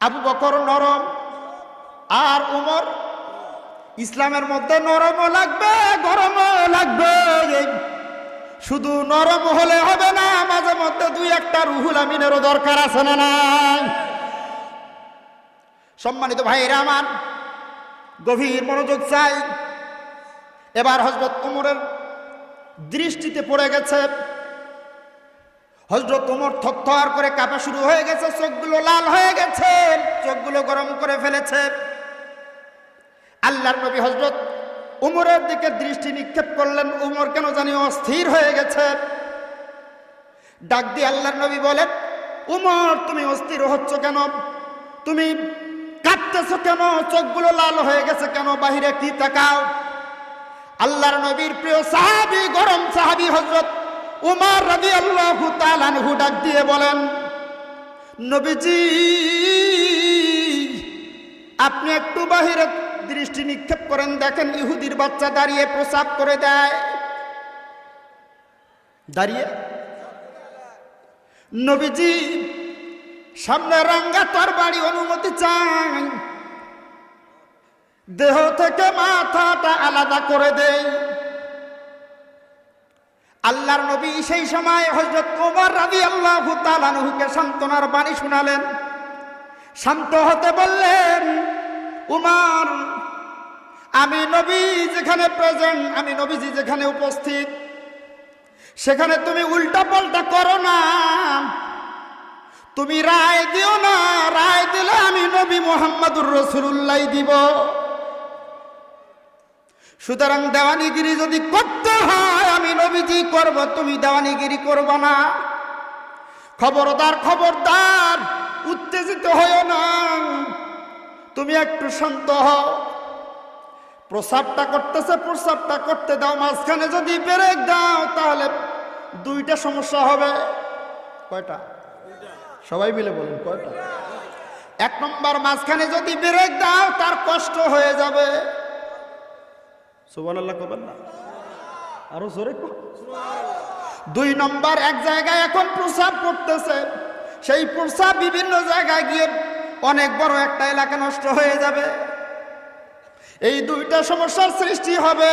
আবু বকর নরম, আর উমর, ইসলামের মধ্যে নরমও লাগবে, গরমও লাগবে। শুধু নরম হলে হবে না, মাঝে মধ্যে দুই একটা রুহুল আমিনেরও দরকার আছে না নাই? সম্মানিত ভাইরা আমার, গভীর মনোযোগ চাই। এবার হজরত উমরের দৃষ্টিতে পড়ে গেছে হজরত উমর থর করে কাঁপা শুরু হয়ে গেছে, চোখগুলো লাল হয়ে গেছে, চোখগুলো গরম করে ফেলেছে। আল্লাহর নবী হজরত উমরের দিকে দৃষ্টি নিক্ষেপ করলেন উমর কেন জানি অস্থির হয়ে গেছে। ডাক দিয়ে আল্লাহর নবী বলেন উমর তুমি অস্থির হচ্ছ কেন? তুমি কাঁদতেছ কেন? চোখগুলো লাল হয়ে গেছে কেন? বাহিরে কি তাকাও? আল্লাহর নবীর প্রিয় সাহাবি, গরম সাহাবি হজরত উমার রাজি আল্লাহ তালানহু ডাক দিয়ে বলেন, নবীজি, আপনি একটু বাহিরে দৃষ্টি নিক্ষেপ করেন, দেখেন ইহুদির বাচ্চা দাঁড়িয়ে প্রসাব করে দেয়। দাঁড়িয়ে? নবীজি, সামনে রাঙ্গা তোর বাড়ি অনুমতি চাই। দেহ থেকে মাথাটা আলাদা করে দেই আল্লাহর নবী সেই সময় হজরত ওমর রাজি আল্লাহ তালানহুকে সান্ত্বনার বাণী শুনালেন। শান্ত হতে বললেন, উমার, আমি নবী যেখানে প্রেজেন্ট আমি নবীজি যেখানে উপস্থিত, সেখানে তুমি উল্টা পাল্টা করো না। তুমি রায় দিও না, রায় দিলে আমি নবী মোহাম্মদুর রসুল্লাহ দিব। সুতরাং দেওয়ানিগিরি যদি করতে হয়, আমি নবীজি করব, তুমি দেওয়ানিগিরি করব না। খবরদার খবরদার, উত্তেজিত হয়েও না। তুমি একটু শান্ত হও। প্রসাবটা করতেছে, প্রসাবটা করতে দাও, মাঝখানে যদি ব্রেক দাও, তাহলে দুইটা সমস্যা হবে। কয়টা? সবাই মিলে বলুন, কয়টা? এক নম্বর, মাঝখানে যদি ব্রেক দাও, তার কষ্ট হয়ে যাবে। সুবান আল্লাহ কবেন না? আরও জোরে দুই নম্বর এক জায়গায় এখন প্রসাব করতেছে সেই প্রসাব বিভিন্ন জায়গায় গিয়ে অনেক বড় একটা এলাকা নষ্ট হয়ে যাবে। এই দুইটা সমস্যার সৃষ্টি হবে।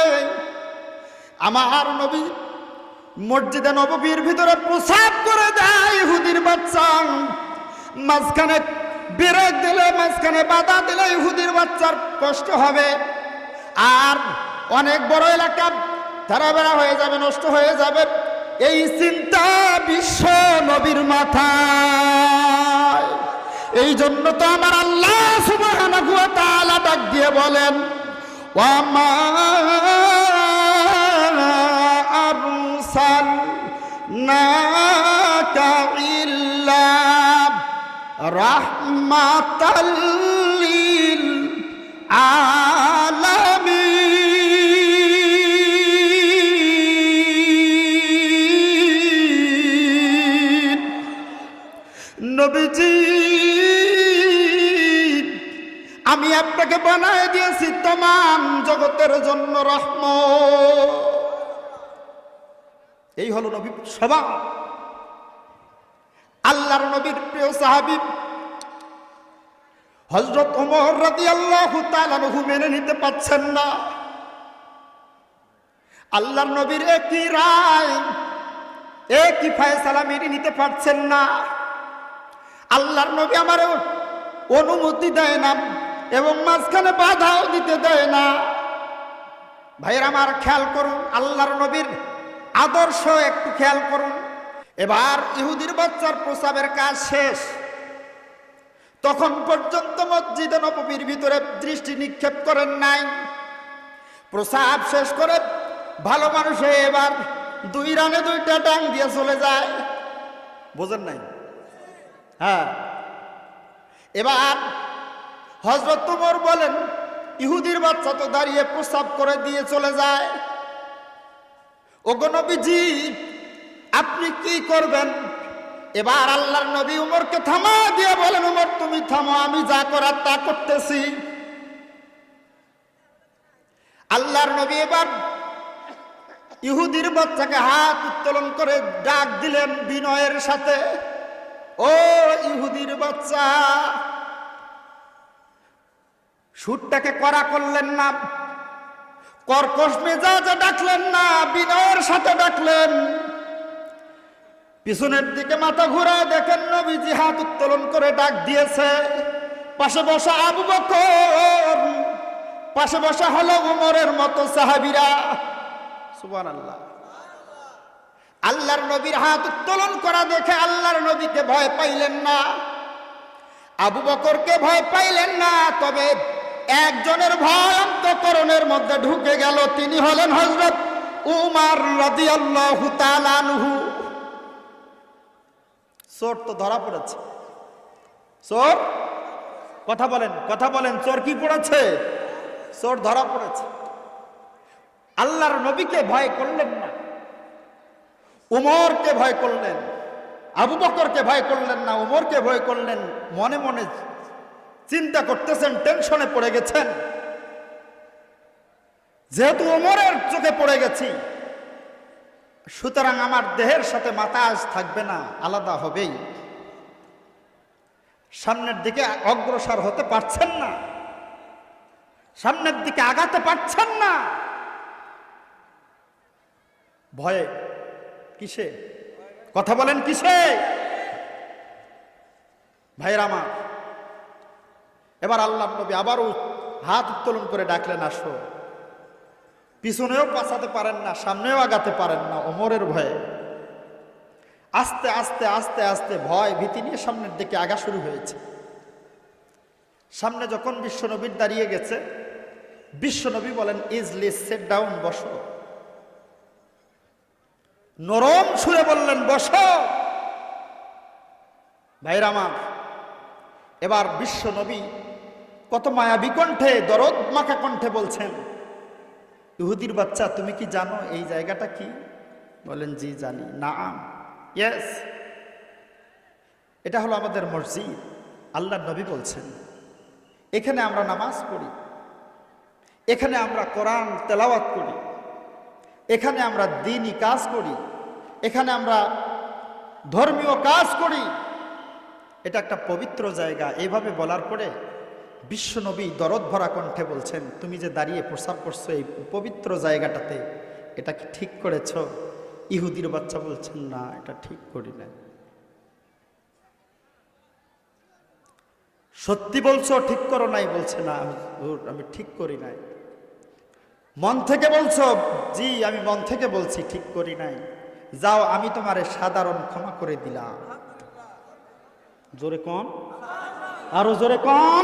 আমার নবী মসজিদে নববীর ভিতরে প্রসাব করে দেয় ইহুদির বাচ্চা। মাঝখানে বিরোধ দিলে মাঝখানে বাধা দিলে ইহুদির বাচ্চার কষ্ট হবে। আর অনেক বড় এলাকা তারা বেড়া হয়ে যাবে, নষ্ট হয়ে যাবে। এই চিন্তা বিশ্ব নবীর মাথায়। এই জন্য তো আমার আল্লাহ তাআলা ডাক দিয়ে বলেন রাহমাতাল আমি আপনাকে বানায় দিয়েছি তমাম জগতের জন্য রহম এই হলো নবী সভা আল্লাহর নবীর প্রিয় সাহাবি হজরত ওমর আল্লাহ মেনে নিতে পাচ্ছেন না। আল্লাহর নবীর একই রায়, একই ফায়সালা মেনে নিতে পারছেন না। আল্লাহর নবী আমার অনুমতি দেয় না। এবং মাঝখানে বাধাও দিতে দেয় না। ভাইয়ের আমার খেয়াল করুন, আল্লাহর নবীর আদর্শ একটু খেয়াল করুন। এবার ইহুদির বাচ্চার প্রসাবের কাজ শেষ। তখন পর্যন্ত মসজিদে নববীর ভিতরে দৃষ্টি নিক্ষেপ করেন নাই। প্রসাব শেষ করে ভালো মানুষে এবার দুই রানে দুইটা ডাং দিয়ে চলে যায়। বোঝেন নাই? হ্যাঁ। এবার হজরত তুমর বলেন, ইহুদির বাচ্চা তো দাঁড়িয়ে প্রস্তাব করে দিয়ে চলে যায়। ওগো নবীজি, আপনি কি করবেন? এবার আল্লাহর নবী উমরকে থামা দিয়ে বলেন, উমর, তুমি থামো, আমি যা করার তা করতেছি। আল্লাহর নবী এবার ইহুদির বাচ্চাকে হাত উত্তোলন করে ডাক দিলেন বিনয়ের সাথে, ও ইহুদির বাচ্চা সুরটাকে করা করলেন না। কর্কশ মেজাজে ডাকলেন না, বিনয়ের সাথে ডাকলেন। পিছনের দিকে মাথা ঘুরায় দেখেন নবীজি হাত উত্তোলন করে ডাক দিয়েছে। পাশে বসা আবু বকর, পাশে বসা হলো উমরের মতো সাহাবিরা। সুবহানাল্লাহ। আল্লাহর নবীর হাত উত্তোলন করা দেখে আল্লাহর নবীকে ভয় পাইলেন না। আবু বকরকে ভয় পাইলেন না, তবে একজনের ভয় অন্তকরণের মধ্যে ঢুকে গেল, তিনি হলেন হজরত উমার রাদিয়াল্লাহু তাআলা আনহু। চোর তো ধরা পড়েছে। চোর? কথা বলেন কথা বলেন, চোর কি পড়েছে? চোর ধরা পড়েছে। আল্লাহর নবীকে ভয় করলেন না। উমরকে ভয় করলেন। আবু বকরকে ভয় করলেন না, উমরকে ভয় করলেন। মনে মনে চিন্তা করতেছেন টেনশনে পড়ে গেছেন। যেহেতু ওমরের চোখে পড়ে গেছি, সুতরাং আমার দেহের সাথে মাথা আজ থাকবে না, আলাদা হবেই। সামনের দিকে অগ্রসর হতে পারছেন না। সামনের দিকে আগাতে পারছেন না। ভয়ে কিসে? কথা বলেন কিসে? ভাইয়ের আমার এবার আল্লাহ নবী আবারও হাত উত্তোলন করে ডাকলেন, আসো। পিছনেও পাছাতে পারেন না, সামনেও আগাতে পারেন না, অমরের ভয়ে। আস্তে আস্তে আস্তে আস্তে ভয়, ভীতি নিয়ে সামনের দিকে আগা শুরু হয়েছে। সামনে যখন বিশ্বনবীর দাঁড়িয়ে গেছে বিশ্বনবী বলেন ইজলি সেট ডাউন বসো। নরম সুরে বললেন, বসো। ভাইরা আমার, এবার বিশ্ব নবী কত মায়াবী কণ্ঠে, দরদ মাখা কণ্ঠে বলছেন, ইহুদির বাচ্চা, তুমি কি জানো এই জায়গাটা কি? বলেন, জি, জানি। নাম ইয়েস। এটা হলো আমাদের মসজিদ। আল্লাহ নবী বলছেন, এখানে আমরা নামাজ পড়ি। এখানে আমরা কোরআন তেলাওয়াত করি। এখানে আমরা দিনই কাজ করি। এখানে আমরা ধর্মীয় কাজ করি। এটা একটা পবিত্র জায়গা। এইভাবে বলার পরে বিশ্বনবী দরদ ভরা কণ্ঠে বলছেন, তুমি যে দাঁড়িয়ে প্রসাব করছ এই পবিত্র জায়গাটাতে, এটা কি ঠিক করেছ? ইহুদির বাচ্চা বলছেন, না, এটা ঠিক করি না সত্যি বলছো, ঠিক করো নাই? বলছে, না, আমি ঠিক করি নাই। মন থেকে বলছো? জি, আমি মন থেকে বলছি, ঠিক করি নাই। যাও, আমি তোমারে সাধারণ ক্ষমা করে দিলাম। জোরে কম আরও জোরে কম